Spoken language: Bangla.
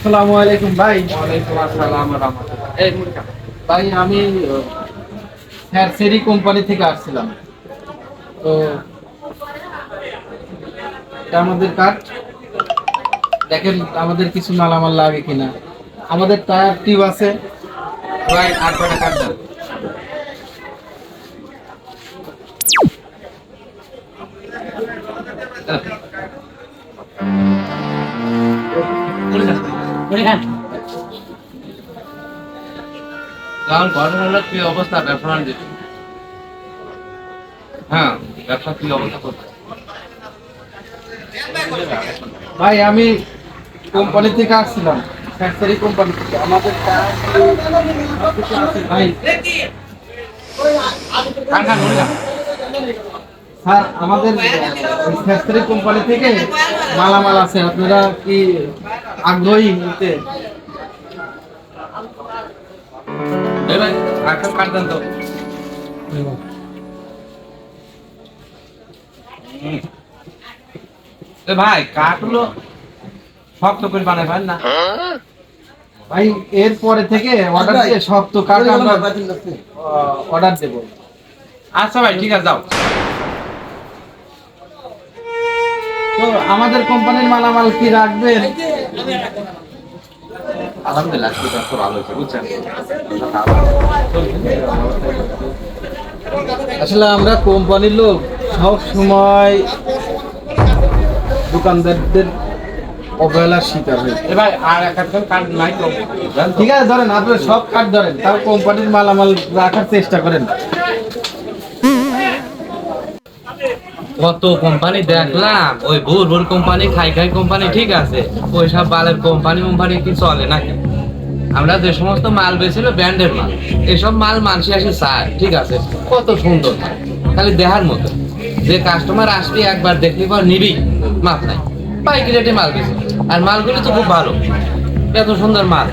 আসসালামু আলাইকুম ভাই। ওয়ালাইকুম আসসালাম রাহমাতুল্লাহ। এই ভাই আমি হ্যারসেরি কোম্পানি থেকে আসছিলাম। তো এটা আমাদের দেখেন আমাদের কিছু মালামাল লাগে কিনা। আমাদের টায়ার টিউব আছে। ভাই আট কাট দাও কারণ ঘটনাটা কি অবস্থা? ব্যবসা? হ্যাঁ ব্যবসা কি অবস্থা? করছে ভাই আমি কোম্পানি থেকে আসছিলাম হ্যারসেরি কোম্পানি থেকে। আমাদের ভাই। স্যার আমাদের ফ্যাক্টরি কোম্পানি থেকে মালামাল আছে। আপনারা কি আগ্রহী নিতে এই ভাই ভাই কাঠগুলো শক্ত করে বানাই পারেন না। ভাই এর পরে থেকে অর্ডার দিয়ে শক্ত কাঠ আমরা অর্ডার দেব। আচ্ছা ভাই ঠিক আছে যাও। তো আমাদের কোম্পানির মালামাল কি রাখবেন? আলহামদুলিল্লাহ আজকে ব্যবসা ভালো হয়েছে বুঝছেন? আসলে আমরা কোম্পানির লোক সব সময় দোকানদারদের অবহেলার শিকার হই। এ ভাই আর নাই? ঠিক আছে ধরেন আপনারা সব কার্ড ধরেন তাও কোম্পানির মালামাল রাখার চেষ্টা করেন। কত কোম্পানি দেখলাম? ওই ভুর ভুর কোম্পানি খাই খাই কোম্পানি ঠিক আছে। ওই সব বালের কোম্পানি কোম্পানি কি চলে নাকি? আমরা যে সমস্ত মাল বেছিল ব্র্যান্ডের মাল। এসব মাল মানুষে আসে চায় ঠিক আছে। কত সুন্দর খালি দেহার মতো। যে কাস্টমার আসবে একবার দেখলি পর নিবি, মাপ নাই। পাইকি রেটে মাল বেছে আর মালগুলি তো খুব ভালো। এত সুন্দর মাল।